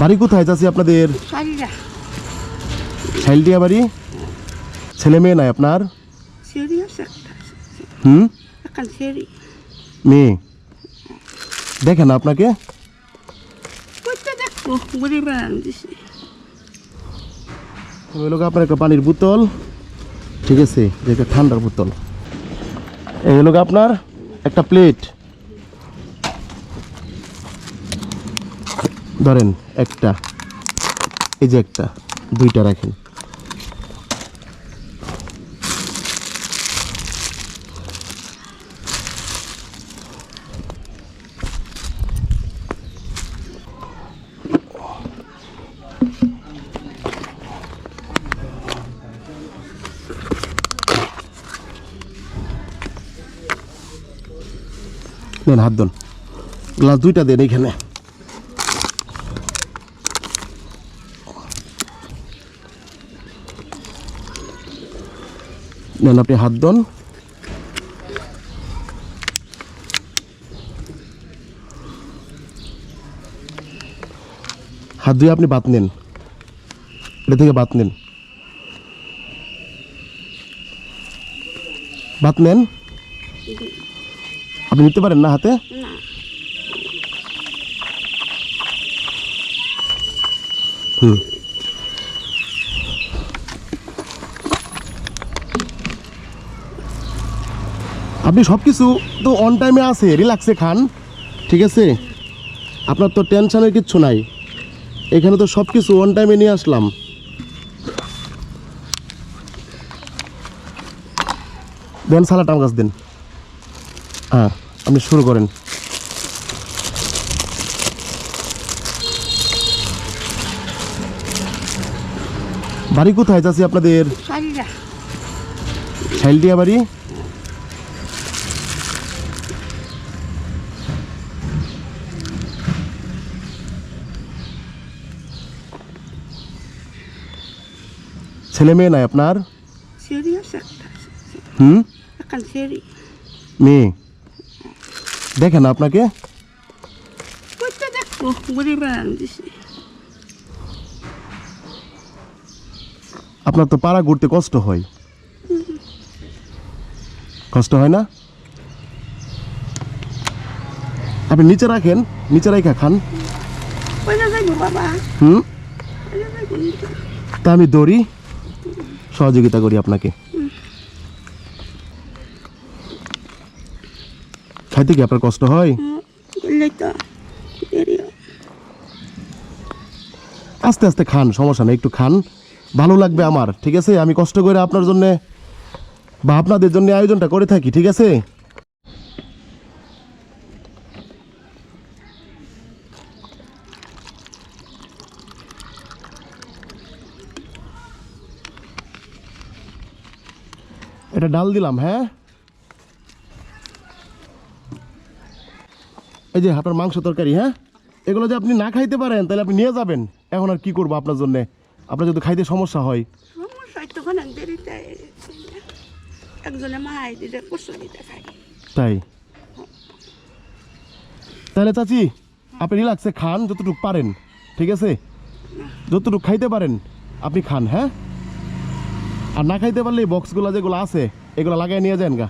বাড়ি কোথায় যাচ্ছি আপনাদের? শাইলটিয়া বাড়ি? ছেলে মেয়ে নাই আপনার? হুম? মেয়ে। দেখে না আপনাকে আপনার একটা পানির বোতল। ঠিক আছে ঠান্ডার বোতল। এই লোক আপনার একটা প্লেট। ধরেন একটা এই যে একটা দুইটা রাখেন। নেন হাত দন গ্লাস দুইটা দেন এইখানে নেন আপনি হাত দন হাত ধুয়ে আপনি বাত নেন। এটা থেকে বাত নেন। বাত নেন। আপনি নিতে পারেন না হাতে? না হুম। আপনি সব কিছু তো অন টাইমে আছে রিল্যাক্সে খান ঠিক আছে? আপনার তো টেনশনের কিচ্ছু নাই। এখানে তো সব কিছু অন টাইমে নিয়ে আসলাম। দেন সালাড আম গাছ দেন। হ্যাঁ আপনি শুরু করেন। বাড়ি কোথায়? যাচ্ছি আপনাদের? সারিরা শাইলটিয়া বাড়ি? ছেলে মেয়ে নাই আপনার? হুম? মেয়ে? দেখে না আপনাকে আপনার তো পাড়া ঘুরতে কষ্ট হয়। কষ্ট হয় না? আপনি নিচে রাখেন নিচে রাখা খান। হুম? তা আমি দৌড়ি সহযোগিতা করি আপনাকে। খাইতে কি আপনার কষ্ট হয়। আস্তে আস্তে খান, সমস্যা নেই, একটু খান। ভালো লাগবে আমার, ঠিক আছে? আমি কষ্ট করে আপনার জন্য বা আপনাদের জন্য আয়োজনটা করে থাকি, ঠিক আছে? এটা ডাল দিলাম হ্যাঁ? এই যে আপনার মাংস তরকারি হ্যাঁ? এগুলো যে আপনি না খাইতে পারেন তাহলে আপনি নিয়ে যাবেন। এখন আর কি করব আপনার জন্য? আপনার যদি খাইতে সমস্যা হয়। তাই? তাহলে চাচি আপনি রিল্যাক্সে খান যতটুকু পারেন ঠিক আছে? যতটুকু খাইতে পারেন আপনি খান হ্যাঁ? আর না খাইতে পারলে বক্সগুলো যেগুলো আছে এগুলো লাগাই নিয়ে যান গা।